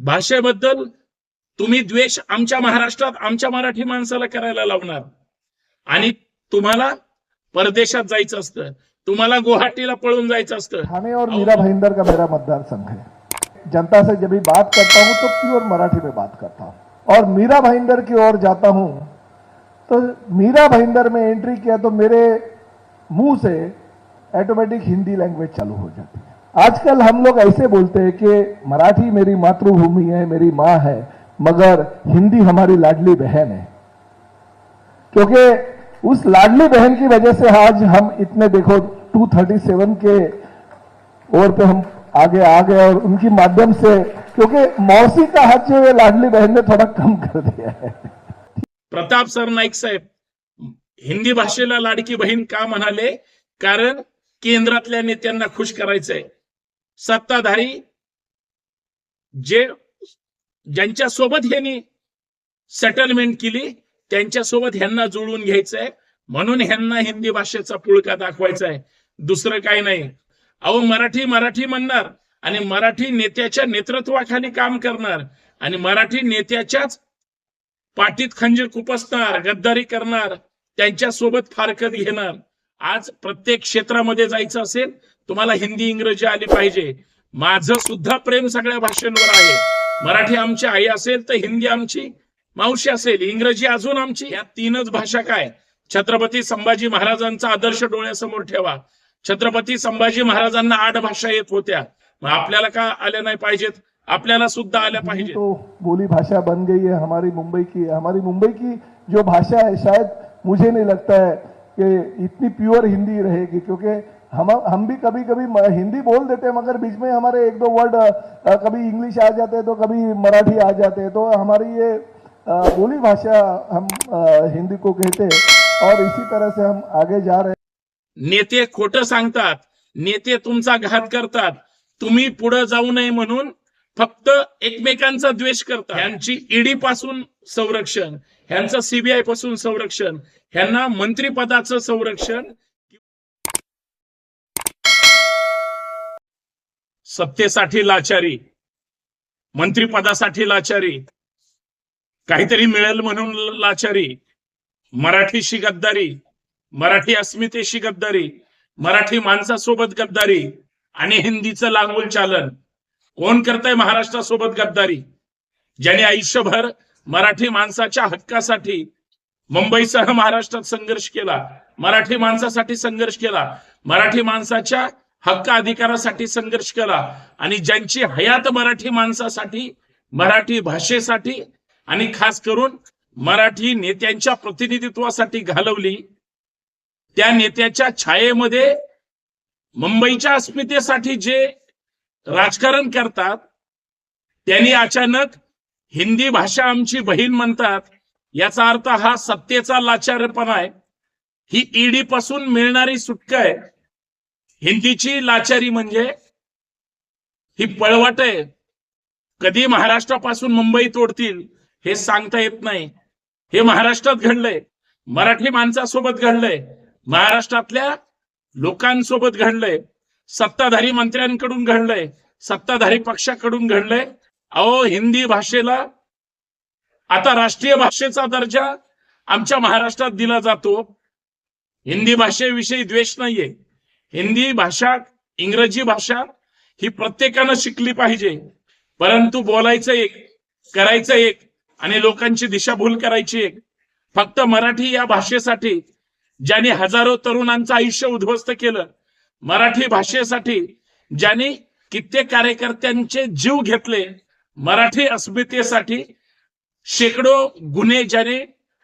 भाषेबद्दल तुम्ही द्वेष आमच्या महाराष्ट्रात आमच्या मराठी माणसाला करायला लावणार. आणि तुम्हाला परदेशात जायचं असतं. तुम्हाला गुवाहाटीला पळून जायचं असतं. ठाणे और मीरा भाईंदर का मेरा मतदार संघ है? जनता से जब भी बात करता हूं तो प्योर मराठी में बात करता हूं। और मीरा भाईंदर की ओर जाता हूं तो मीरा भाईंदर में एंट्री किया तो मेरे मुंह से ऑटोमेटिक हिंदी लैंग्वेज चालू हो जाती है। आजकल हम लोग ऐसे बोलते हैं कि मराठी मेरी मातृभूमि है, मेरी माँ है, मगर हिंदी हमारी लाडली बहन है। क्योंकि उस लाडली बहन की वजह से आज हम इतने देखो 237 के ओर पे हम आगे आ गए और उनकी माध्यम से, क्योंकि मौसी का हक जो है, लाडली बहन ने थोड़ा कम कर दिया है। प्रताप सर नाईक साहेब, हिंदी भाषेला लाडकी बहीण का म्हणाले, कारण केंद्रातल्या खुश करायचंय. सत्ताधारी जे ज्यांच्या सोबत ह्यांनी सेटलमेंट केली त्यांच्यासोबत ह्यांना जुळवून घ्यायचंय. म्हणून ह्यांना हिंदी भाषेचा पुळका दाखवायचा आहे दुसरं काही नाही. अहो मराठी मराठी म्हणणार आणि मराठी नेत्याच्या नेतृत्वाखाली काम करणार आणि मराठी नेत्याच्याच पाठीत खंजीर खुपसणार गद्दारी करणार त्यांच्यासोबत फारकत घेणार. आज प्रत्येक क्षेत्रामध्ये जायचं असेल तुम्हाला हिंदी इंग्रजी आली पाहिजे. माझं सुद्धा प्रेम सगळ्या भाषांवर आहे. मराठी आमची आई असेल तर हिंदी आमची मावशी असेल इंग्रजी अजून आमची या तीनच भाषा काय? छत्रपती संभाजी महाराजांचा आदर्श डोळ्यासमोर ठेवा. छत्रपती संभाजी महाराजांना आठ भाषा येत होत्या. मग आपल्याला का आल्या नाही पाहिजेत? आपल्याला सुद्धा आल्या तो बोली भाषा बन गई है हमारी मुंबई की हमारी मुंबई की जो भाषा है शायद मुझे नहीं लगता है। कि इतनी प्योर हिंदी रहेगी क्योंकि हम हम भी कभी कभी हिंदी बोल देते हैं मगर बीच में हमारे एक दो वर्ड कभी इंग्लिश आ जाते हैं तो कभी मराठी आ जाते हैं तो हमारी ये बोली भाषा हम हिंदी को कहते हैं और इसी तरह से हम आगे जा रहे नेते खोटं सांगतात नेते तुमचा घात करतात तुम्ही पुढे जाऊ नये म्हणून फक्त एकमेकांचा द्वेष करतात. ह्यांची ईडी पासून संरक्षण ह्यांचं सीबीआयपासून संरक्षण ह्यांना मंत्रिपदाचं संरक्षण. सत्तेसाठी लाचारी मंत्रिपदासाठी लाचारी काहीतरी मिळेल म्हणून लाचारी मराठीशी गद्दारी मराठी अस्मितेशी गद्दारी मराठी माणसासोबत गद्दारी आणि हिंदीचं लागवून चालन. कोण करतंय महाराष्ट्रासोबत गद्दारी? ज्याने आयुष्यभर मराठी माणसाच्या हक्कासाठी मुंबईसह महाराष्ट्रात संघर्ष केला मराठी माणसासाठी संघर्ष केला मराठी माणसाच्या हक्क अधिकारासाठी संघर्ष केला आणि ज्यांची हयात मराठी माणसासाठी मराठी भाषेसाठी आणि खास करून मराठी नेत्यांच्या प्रतिनिधित्वासाठी घालवली त्या नेत्याच्या छायेमध्ये मुंबईच्या अस्मितेसाठी जे राजकारण करतात. त्यांनी अचानक हिंदी भाषा आमची बहीण म्हणतात. याचा अर्थ हा सत्तेचा लाचारपणा आहे. ही ईडी पासून मिळणारी सुटका आहे. हिंदीची लाचारी म्हणजे ही पळवाट आहे. कधी महाराष्ट्रापासून मुंबई तोडतील हे सांगता येत नाही. हे महाराष्ट्रात घडलंय. मराठी माणसासोबत घडलंय. महाराष्ट्रातल्या लोकांसोबत घडलंय. सत्ताधारी मंत्र्यांकडून घडलंय सत्ताधारी पक्षाकडून घडलंय. अहो हिंदी भाषेला आता राष्ट्रीय भाषेचा दर्जा आमच्या महाराष्ट्रात दिला जातो. हिंदी भाषेविषयी द्वेष नाहीये. हिंदी भाषा इंग्रजी भाषा ही प्रत्येकानं शिकली पाहिजे. परंतु बोलायचं एक करायचं एक आणि लोकांची दिशाभूल करायची एक. फक्त मराठी या भाषेसाठी ज्याने हजारो तरुणांचं आयुष्य उद्ध्वस्त केलं मराठी भाषेसाठी ज्यांनी कित्येक कार्यकर्त्यांचे जीव घेतले मराठी अस्मितेसाठी शेकडो गुन्हे ज्याने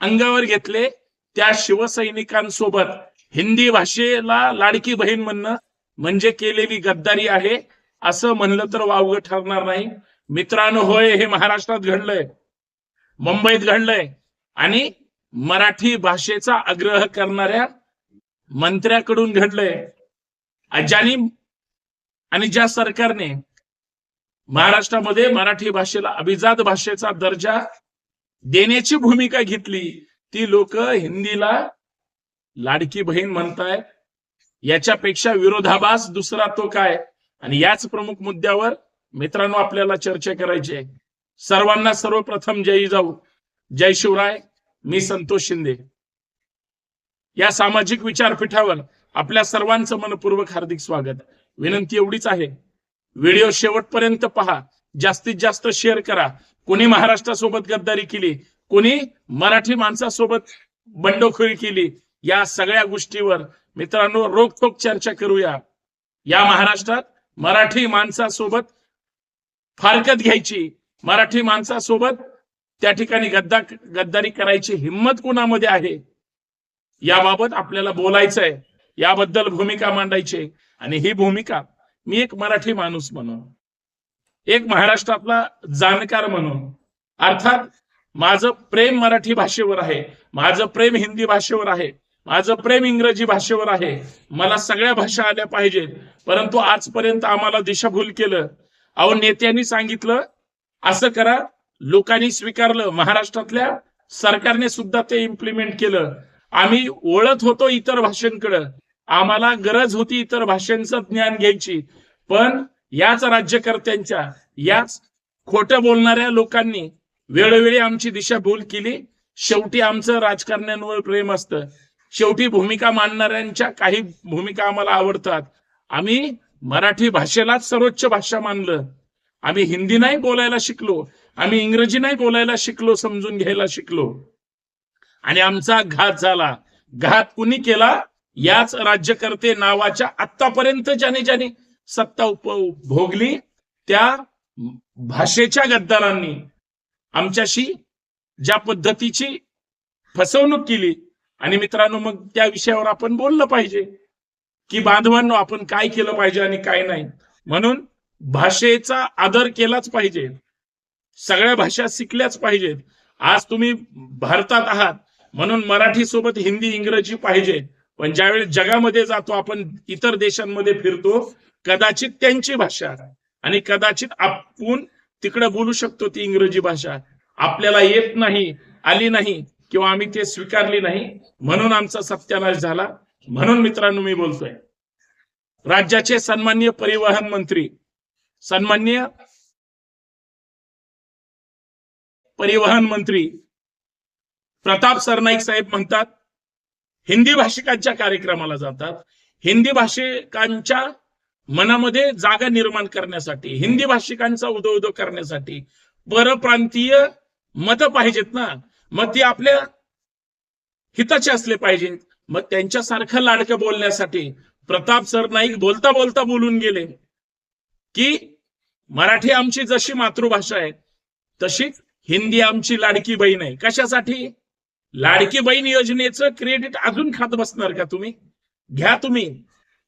अंगावर घेतले त्या शिवसैनिकांसोबत हिंदी भाषेला लाडकी बहीण म्हणणं म्हणजे केलेली गद्दारी आहे असं म्हणलं तर वावगं ठरणार नाही. मित्रांनो होय हे महाराष्ट्रात घडलंय मुंबईत घडलंय आणि मराठी भाषेचा आग्रह करणाऱ्या मंत्र्याकडून घडलंय. ज्यांनी आणि ज्या सरकारने महाराष्ट्रामध्ये मराठी भाषेला अभिजात भाषेचा दर्जा देण्याची भूमिका घेतली ती लोक हिंदीला लाडकी बहीण म्हणताय याच्यापेक्षा विरोधाभास दुसरा तो काय? आणि याच प्रमुख मुद्द्यावर मित्रांनो आपल्याला चर्चा करायची आहे. सर्वांना सर्वप्रथम जय जाऊ. जय शिवराय. मी संतोष शिंदे. या सामाजिक विचारपीठावर आपल्या सर्वांचं मनपूर्वक हार्दिक स्वागत. विनंती एवढीच आहे. व्हिडिओ शेवटपर्यंत पहा. जास्तीत जास्त शेअर करा. कोणी महाराष्ट्रासोबत गद्दारी केली कोणी मराठी माणसासोबत बंडखोरी केली या सगळ्या गोष्टीवर मित्रांनो रोखोक चर्चा करूया. या महाराष्ट्रात मराठी माणसासोबत फारकत घ्यायची मराठी माणसासोबत त्या ठिकाणी गद्दा गद्दारी करायची हिंमत कोणामध्ये आहे? याबाबत आपल्याला बोलायचं आहे याबद्दल भूमिका मांडायची आणि ही भूमिका मी एक मराठी माणूस म्हणून एक महाराष्ट्रातला जाणकार म्हणून अर्थात माझं प्रेम मराठी भाषेवर आहे माझं प्रेम हिंदी भाषेवर आहे माझं प्रेम इंग्रजी भाषेवर आहे मला सगळ्या भाषा आल्या पाहिजेत परंतु आजपर्यंत आम्हाला दिशाभूल केलं. अहो नेत्यांनी सांगितलं असं करा लोकांनी स्वीकारलं महाराष्ट्रातल्या सरकारने सुद्धा ते इम्प्लिमेंट केलं. आम्ही ओळख होतो इतर भाषांकडं आम्हाला गरज होती इतर भाषांचं ज्ञान घ्यायची. पण याच राज्यकर्त्यांच्या याच खोटं बोलणाऱ्या लोकांनी वेळोवेळी आमची दिशाभूल केली. शेवटी आमचं राजकारण्यांवर प्रेम असतं. शेवटी भूमिका मांडणाऱ्यांच्या काही भूमिका आम्हाला आवडतात. आम्ही मराठी भाषेलाच सर्वोच्च भाषा मानलं. आम्ही हिंदी नाही बोलायला शिकलो. आम्ही इंग्रजी नाही बोलायला शिकलो समजून घ्यायला शिकलो. आणि आमचा घात झाला. घात कुणी केला? याच राज्यकर्ते नावाच्या आतापर्यंत ज्याने ज्याने सत्ता उपभोगली त्या भाषेच्या गद्दारांनी आमच्याशी ज्या पद्धतीची फसवणूक केली. आणि मित्रांनो मग त्या विषयावर आपण बोललं पाहिजे की बांधवांनो आपण काय केलं पाहिजे आणि काय नाही. म्हणून भाषेचा आदर केलाच पाहिजे. सगळ्या भाषा शिकल्याच पाहिजेत. आज तुम्ही भारतात आहात. म्हणून मराठी सोबत हिंदी इंग्रजी पाहिजे पण ज्यावेळेस जगामध्ये जातो आपण इतर देशांमध्ये फिरतो कदाचित त्यांची भाषा आणि कदाचित आपण तिकडे बोलू शकतो ती इंग्रजी भाषा आपल्याला येत नाही आली नाही किंवा आम्ही ते स्वीकारली नाही म्हणून आमचा सत्यानाश झाला. म्हणून मित्रांनो मी बोलतोय. राज्याचे सन्मान्य परिवहन मंत्री सन्मान्य परिवहन मंत्री प्रताप सरनाईक साहेब म्हणतात हिंदी भाषिकांच्या कार्यक्रमाला जातात. हिंदी भाषिकांच्या मनामध्ये जागा निर्माण करण्यासाठी हिंदी भाषिकांचा उदो उदो करण्यासाठी परप्रांतीय मत पाहिजेत ना. मग ती आपल्या हिताचे असले पाहिजेत मग त्यांच्यासारखं लाडकं बोलण्यासाठी प्रताप सरनाईक बोलता बोलता बोलून गेले की मराठी आमची जशी मातृभाषा आहे तशीच हिंदी आमची लाडकी बहीण आहे. कशासाठी? लाडकी बहीण योजनेचं क्रेडिट अजून खात बसणार का तुम्ही? घ्या तुम्ही.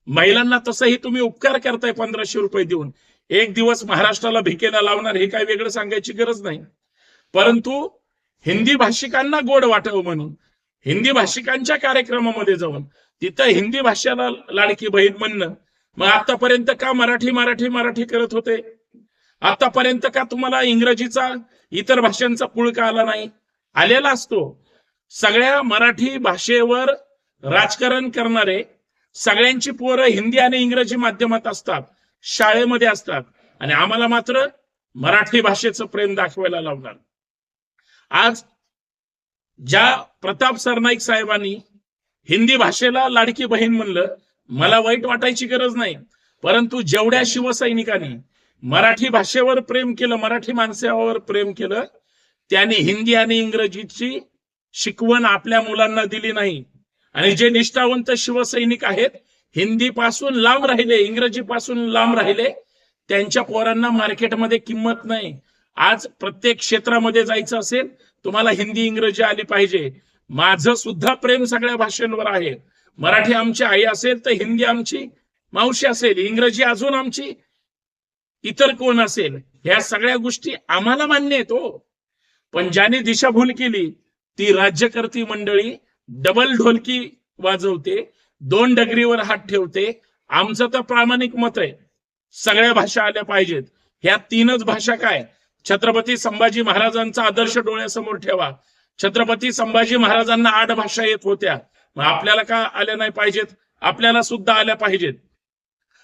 महिलांना तसंही तुम्ही उपकार करताय पंधराशे रुपये देऊन. एक दिवस महाराष्ट्राला भिकेला लावणार हे काय वेगळं सांगायची गरज नाही. परंतु हिंदी भाषिकांना गोड वाटावं म्हणून हिंदी भाषिकांच्या कार्यक्रमामध्ये जाऊन तिथं हिंदी भाषेला लाडकी बहीण म्हणणं मग आतापर्यंत का मराठी मराठी मराठी करत होते? आतापर्यंत का तुम्हाला इंग्रजीचा इतर भाषांचा पुळका आला नाही? आलेला असतो. सगळ्या मराठी भाषेवर राजकारण करणारे सगळ्यांची पोरं हिंदी आणि इंग्रजी माध्यमात असतात शाळेमध्ये असतात आणि आम्हाला मात्र मराठी भाषेचं प्रेम दाखवायला लावणार. आज ज्या प्रताप सरनाईक साहेबांनी हिंदी भाषेला लाडकी बहीण म्हणलं मला वाईट वाटायची गरज नाही परंतु जेवढ्या शिवसैनिकांनी मराठी भाषेवर प्रेम केलं मराठी माणसावर प्रेम केलं त्यांनी हिंदी आणि इंग्रजीची शिकवण आपल्या मुलांना दिली नाही. आणि जे निष्ठावंत शिवसैनिक आहेत हिंदी पासून लांब राहिले इंग्रजी पासून लांब राहिले त्यांच्या पोरांना मार्केटमध्ये किंमत नाही. आज प्रत्येक क्षेत्रामध्ये जायचं असेल तुम्हाला हिंदी इंग्रजी आली पाहिजे. माझं सुद्धा प्रेम सगळ्या भाषांवर आहे. मराठी आमची आई असेल तर हिंदी आमची मावशी असेल इंग्रजी अजून आमची इतर कोण असेल ह्या सगळ्या गोष्टी आम्हाला मान्य आहेत हो. पण ज्याने दिशाभूल केली ती राज्यकर्ती मंडळी डबल ढोलकी वाजवते दोन डगरीवर हात ठेवते. आमचं तर प्रामाणिक मत आहे. सगळ्या भाषा आल्या पाहिजेत. ह्या तीनच भाषा काय? छत्रपती संभाजी महाराजांचा आदर्श डोळ्यासमोर ठेवा. छत्रपती संभाजी महाराजांना आठ भाषा येत होत्या. मग आपल्याला का आल्या नाही पाहिजेत? आपल्याला सुद्धा आल्या पाहिजेत.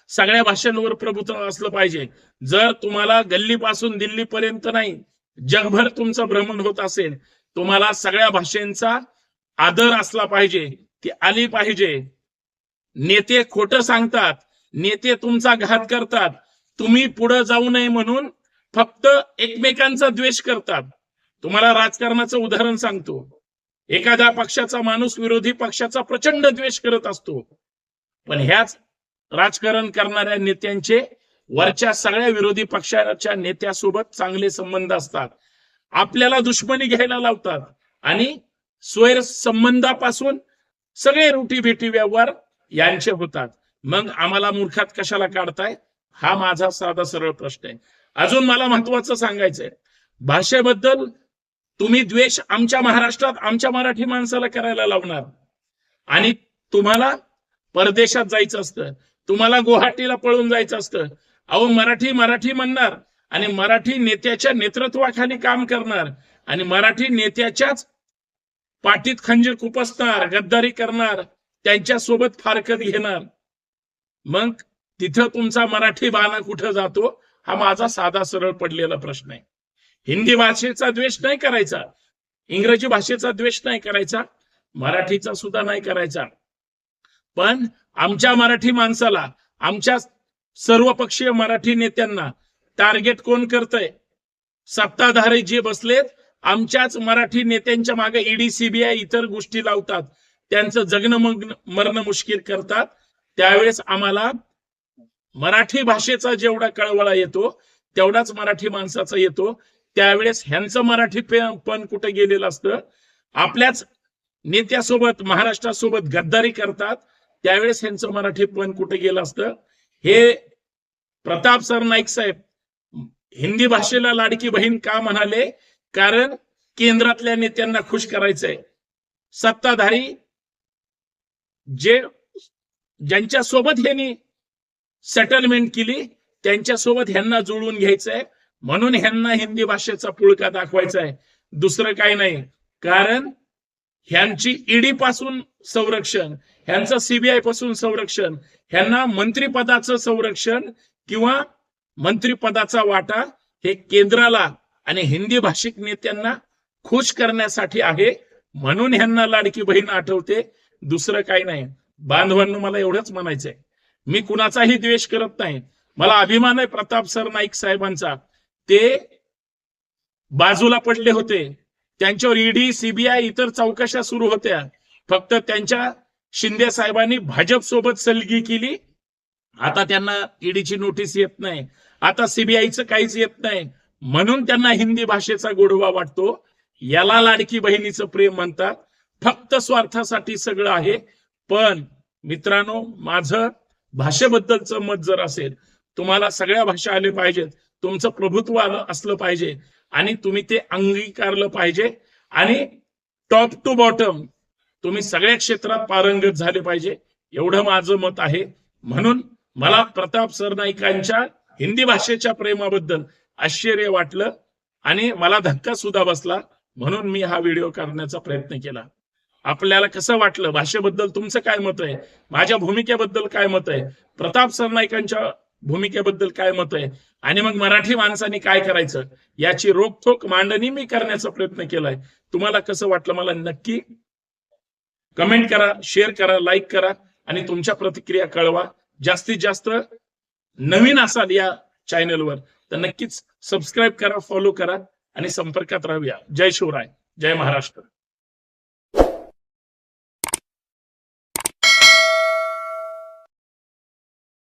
सगळ्या भाषांवर प्रभुत्व असलं पाहिजे. जर तुम्हाला गल्लीपासून दिल्लीपर्यंत नाही जगभर तुमचं भ्रमण होत असेल तुम्हाला सगळ्या भाषेंचा आदर असला पाहिजे ती आली पाहिजे. नेते खोटं सांगतात नेते तुमचा घात करतात तुम्ही पुढे जाऊ नये म्हणून फक्त एकमेकांचा द्वेष करतात. तुम्हाला राजकारणाचं उदाहरण सांगतो. एखाद्या पक्षाचा माणूस विरोधी पक्षाचा प्रचंड द्वेष करत असतो. पण ह्याच राजकारण करणाऱ्या नेत्यांचे वरच्या सगळ्या विरोधी पक्षाच्या नेत्यासोबत चांगले संबंध असतात. आपल्याला दुश्मनी घ्यायला लावतात. आणि स्वैर संबंधापासून सगळे रुटी भेटी व्यवहार यांचे होतात. मग आम्हाला मूर्खात कशाला काढताय? हा माझा साधा सरळ प्रश्न आहे. अजून मला महत्वाचं सांगायचंय. भाषेबद्दल तुम्ही द्वेष आमच्या महाराष्ट्रात आमच्या मराठी माणसाला करायला लावणार. आणि तुम्हाला परदेशात जायचं असतं. तुम्हाला गुवाहाटीला पळून जायचं असतं. अहो मराठी मराठी म्हणणार. आणि मराठी नेत्याच्या नेतृत्वाखाली काम करणार. आणि मराठी नेत्याच्याच पाठीत खंजीर खुपसणार गद्दारी करणार त्यांच्यासोबत फारकत घेणार. मग तिथं तुमचा मराठी बाणा कुठं जातो हा माझा साधा सरळ पडलेला प्रश्न आहे. हिंदी भाषेचा द्वेष नाही करायचा. इंग्रजी भाषेचा द्वेष नाही करायचा. मराठीचा सुद्धा नाही करायचा. पण आमच्या मराठी माणसाला आमच्या सर्वपक्षीय मराठी नेत्यांना टार्गेट कोण करतंय? सत्ताधारी जे बसलेत आमच्याच मराठी नेत्यांच्या मागे ईडी सीबीआय इतर गोष्टी लावतात. त्यांचं जगणं मरण मुश्किल करतात. त्यावेळेस आम्हाला मराठी भाषेचा जेवढा कळवळा येतो तेवढाच मराठी माणसाचा येतो. त्यावेळेस ह्यांचं मराठी पण कुठे गेलेलं असतं? आपल्याच नेत्यासोबत महाराष्ट्रासोबत गद्दारी करतात. त्यावेळेस ह्यांचं मराठी पण कुठे गेलं असतं? हे प्रताप सर नाईक साहेब हिंदी भाषेला लाडकी बहीण का म्हणाले? कारण केंद्रातल्या नेत्यांना खुश करायचंय. सत्ताधारी जे ज्यांच्या सोबत ह्यांनी सेटलमेंट केली त्यांच्यासोबत ह्यांना जुळवून घ्यायचंय. म्हणून ह्यांना हिंदी भाषेचा पुळका दाखवायचा आहे दुसरं काही नाही. कारण ह्यांची ईडी पासून संरक्षण ह्यांचं सीबीआयपासून संरक्षण ह्यांना मंत्रिपदाचं संरक्षण किंवा मंत्रिपदाचा वाटा हे केंद्राला आणि हिंदी भाषिक नेत्यांना खुश करण्यासाठी आहे. म्हणून ह्यांना लाडकी बहीण आठवते. दुसरं काही नाही. बांधवांना मला एवढंच म्हणायचंय. मी कुणाचाही द्वेष करत नाही. मला अभिमान आहे प्रताप सर नाईक साहेबांचा. ते बाजूला पडले होते. त्यांच्यावर ईडी सीबीआय इतर चौकशा सुरू होत्या. फक्त त्यांच्या शिंदे साहेबांनी भाजप सोबत सलगी केली. आता त्यांना ईडीची नोटीस येत नाही. आता सीबीआयचं काहीच येत नाही. म्हणून त्यांना हिंदी भाषेचा गोडवा वाटतो. याला लाडकी बहिणीचं प्रेम म्हणतात. फक्त स्वार्थासाठी सगळं आहे. पण मित्रांनो माझं भाषेबद्दलचं मत जर असेल तुम्हाला सगळ्या भाषा आल्या पाहिजेत. तुमचं प्रभुत्व आलं असलं पाहिजे. आणि तुम्ही ते अंगीकारलं पाहिजे. आणि टॉप टू बॉटम तुम्ही सगळ्या क्षेत्रात पारंगत झाले पाहिजे. एवढं माझं मत आहे. म्हणून मला प्रताप सरनाईकांच्या हिंदी भाषेच्या प्रेमाबद्दल आश्चर्य वाटलं आणि मला धक्का सुद्धा बसला. म्हणून मी हा व्हिडिओ करण्याचा प्रयत्न केला. आपल्याला कसं वाटलं? भाषेबद्दल तुमचं काय मत आहे? माझ्या भूमिकेबद्दल काय मत आहे? प्रताप सरनाईकांच्या भूमिकेबद्दल काय मत आहे? आणि मग मराठी माणसाने काय करायचं? याची रोखोक मांडणी मी करण्याचा प्रयत्न केलाय. तुम्हाला कसं वाटलं? मला नक्की कमेंट करा शेअर करा लाईक करा आणि तुमच्या प्रतिक्रिया कळवा. जास्तीत जास्त नवीन असाल या चॅनलवर तर नक्कीच सबस्क्राईब करा फॉलो करा आणि संपर्कात राहूया. जय शिवराय जय महाराष्ट्र.